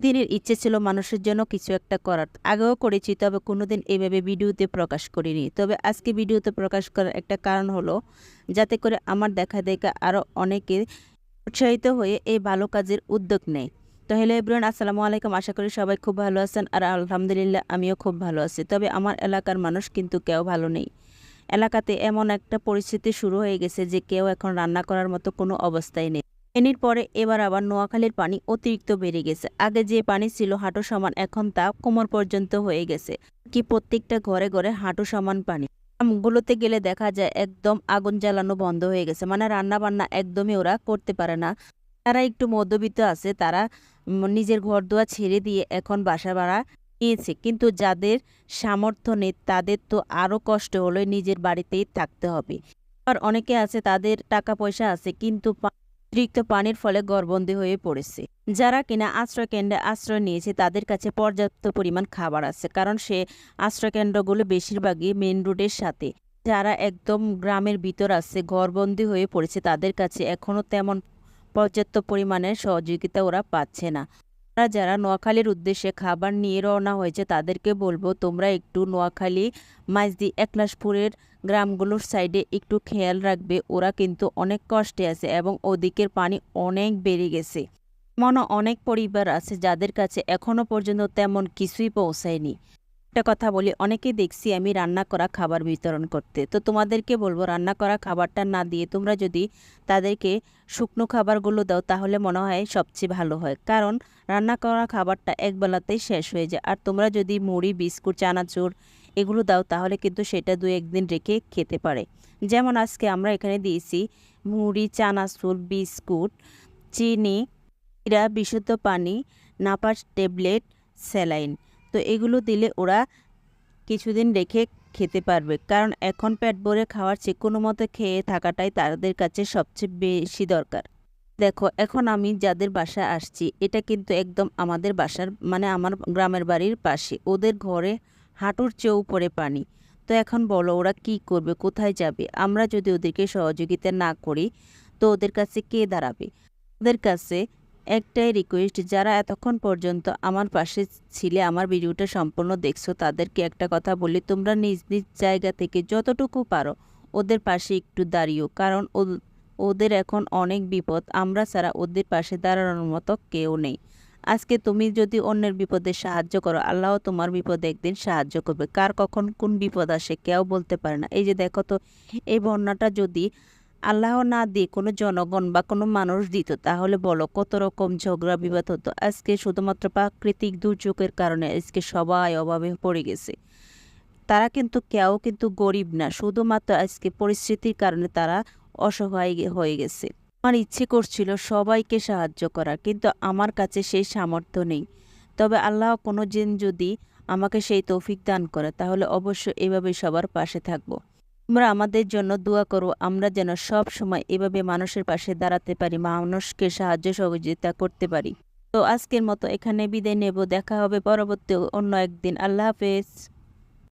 দিনের ইচ্ছে ছিল মানুষের জন্য কিছু একটা করার। আগেও করেছি, তবে কোনোদিন এইভাবে ভিডিওতে প্রকাশ করিনি। তবে আজকে ভিডিওতে প্রকাশ করার একটা কারণ হলো, যাতে করে আমার দেখা দেখা আরও অনেকে উৎসাহিত হয়ে এই ভালো কাজের উদ্যোগ নেয়। তো হ্যালো এভরিওয়ান, আসসালামু আলাইকুম। আশা করি সবাই খুব ভালো আছেন আর আলহামদুলিল্লাহ আমিও খুব ভালো আছি। তবে আমার এলাকার মানুষ কিন্তু কেউ ভালো নেই। এলাকাতে এমন একটা পরিস্থিতি শুরু হয়ে গেছে যে কেউ এখন রান্না করার মতো কোনো অবস্থায় নেই। এনির পরে এবার আবার নোয়াখালীর পানি অতিরিক্ত বেড়ে গেছে। আগে যে পানি ছিল হাঁটু সমান, এখন তা কোমর পর্যন্ত হয়ে গেছে। কি প্রত্যেকটা ঘরে ঘরে হাঁটু সমান পানি। গুলোতে গেলে দেখা যায় একদম আগুন জ্বালানো বন্ধ হয়ে গেছে। মানে রান্না বান্না একদমই ওরা করতে পারে না। তারা একটু মধ্যবিত্ত আছে, তারা নিজের ঘর দুয়ার ছেড়ে দিয়ে এখন বাসা ভাড়া নিয়েছে। কিন্তু যাদের সামর্থ্য নেই, তাদের তো আরও কষ্ট হলো নিজের বাড়িতেই থাকতে হবে। আর অনেকে আছে, তাদের টাকা পয়সা আছে, কিন্তু অতিরিক্ত পানির ফলে গড়বন্দি হয়ে পড়েছে। যারা কিনা আশ্রয়কেন্দ্রে আশ্রয় নিয়েছে, তাদের কাছে পর্যাপ্ত পরিমাণ খাবার আছে, কারণ সে আশ্রয়কেন্দ্রগুলো বেশিরভাগই মেন রোডের সাথে। যারা একদম গ্রামের ভিতর আছে, ঘরবন্দি হয়ে পড়েছে, তাদের কাছে এখনও তেমন পর্যাপ্ত পরিমাণের সহযোগিতা ওরা পাচ্ছে না। ওরা যারা নোয়াখালীর উদ্দেশ্যে খাবার নিয়ে রওনা হয়েছে, তাদেরকে বলব তোমরা একটু নোয়াখালী মাঝদি একলাশপুরের গ্রামগুলোর সাইডে একটু খেয়াল রাখবে। ওরা কিন্তু অনেক কষ্টে আছে এবং ওদিকের পানি অনেক বেড়ে গেছে। মনে অনেক পরিবার আছে যাদের কাছে এখনও পর্যন্ত তেমন কিছুই পৌঁছায়নি। একটা কথা বলি অনেকে দেখছি আমি রান্না করা খাবার বিতরণ করতে। তো তোমাদেরকে বলব, রান্না করা খাবারটা না দিয়ে তোমরা যদি তাদেরকে শুকনো খাবারগুলো দাও, তাহলে মনে হয় সবচেয়ে ভালো হয়। কারণ রান্না করা খাবারটা একবেলাতেই শেষ হয়ে যায়। আর তোমরা যদি মুড়ি, বিস্কুট, চানাচুর এগুলো দাও, তাহলে কিন্তু সেটা দু একদিন রেখে খেতে পারে। যেমন আজকে আমরা এখানে দিয়েছি মুড়ি, চানাচুর, বিস্কুট, চিনি বিশুদ্ধ পানি, নাপাস ট্যাবলেট, স্যালাইন। তো এগুলো দিলে ওরা কিছুদিন রেখে খেতে পারবে। কারণ এখন পেট ভরে খাওয়ার চেয়ে কোনো মতে খেয়ে থাকাটাই তাদের কাছে সবচেয়ে বেশি দরকার। দেখো, এখন আমি যাদের বাসায় আসছি, এটা কিন্তু একদম আমাদের বাসার মানে আমার গ্রামের বাড়ির পাশে। ওদের ঘরে হাঁটুর চেয়েও উপরে পানি। তো এখন বলো, ওরা কি করবে? কোথায় যাবে? আমরা যদি ওদেরকে সহযোগিতা না করি, তো ওদের কাছে কে দাঁড়াবে? ওদের কাছে একটাই রিকোয়েস্ট যারা এতক্ষণ পর্যন্ত আমার পাশে ছিলে, আমার ভিডিওটা সম্পূর্ণ দেখছ, তাদেরকে একটা কথা বলি, তোমরা নিজ নিজ জায়গা থেকে যতটুকু পারো, ওদের পাশে একটু দাঁড়িও, কারণ ওদের এখন অনেক বিপদ, আমরা ছাড়া ওদের পাশে দাঁড়ানোর মতো কেউ নেই। আজকে তুমি যদি অন্যের বিপদে সাহায্য করো, আল্লাহ তোমার বিপদে একদিন সাহায্য করবে, কার কখন কোন বিপদ আসে কেউ বলতে পারে না। এই যে দেখো তো, এই বন্যাটা যদি আল্লাহ না দিয়ে কোনো জনগণ বা কোনো মানুষ দিত, তাহলে বলো কত রকম ঝগড়া বিবাদ হতো। আজকে শুধুমাত্র প্রাকৃতিক দুর্যোগের কারণে আজকে সবাই অভাবে পড়ে গেছে। তারা কিন্তু কেউ কিন্তু গরিব না, শুধুমাত্র আজকে পরিস্থিতির কারণে তারা অসহায় হয়ে গেছে। আমার ইচ্ছে করছিল সবাইকে সাহায্য করার, কিন্তু আমার কাছে সেই সামর্থ্য নেই। তবে আল্লাহ কোনো দিন যদি আমাকে সেই তৌফিক দান করে, তাহলে অবশ্য এভাবে সবার পাশে থাকব। তোমরা আমাদের জন্য দোয়া করো, আমরা যেন সব সময় এভাবে মানুষের পাশে দাঁড়াতে পারি, মানুষকে সাহায্য সহযোগিতা করতে পারি। তো আজকের মতো এখানে বিদায় নেব, দেখা হবে পরবর্তী অন্য একদিন। আল্লাহ হাফেজ।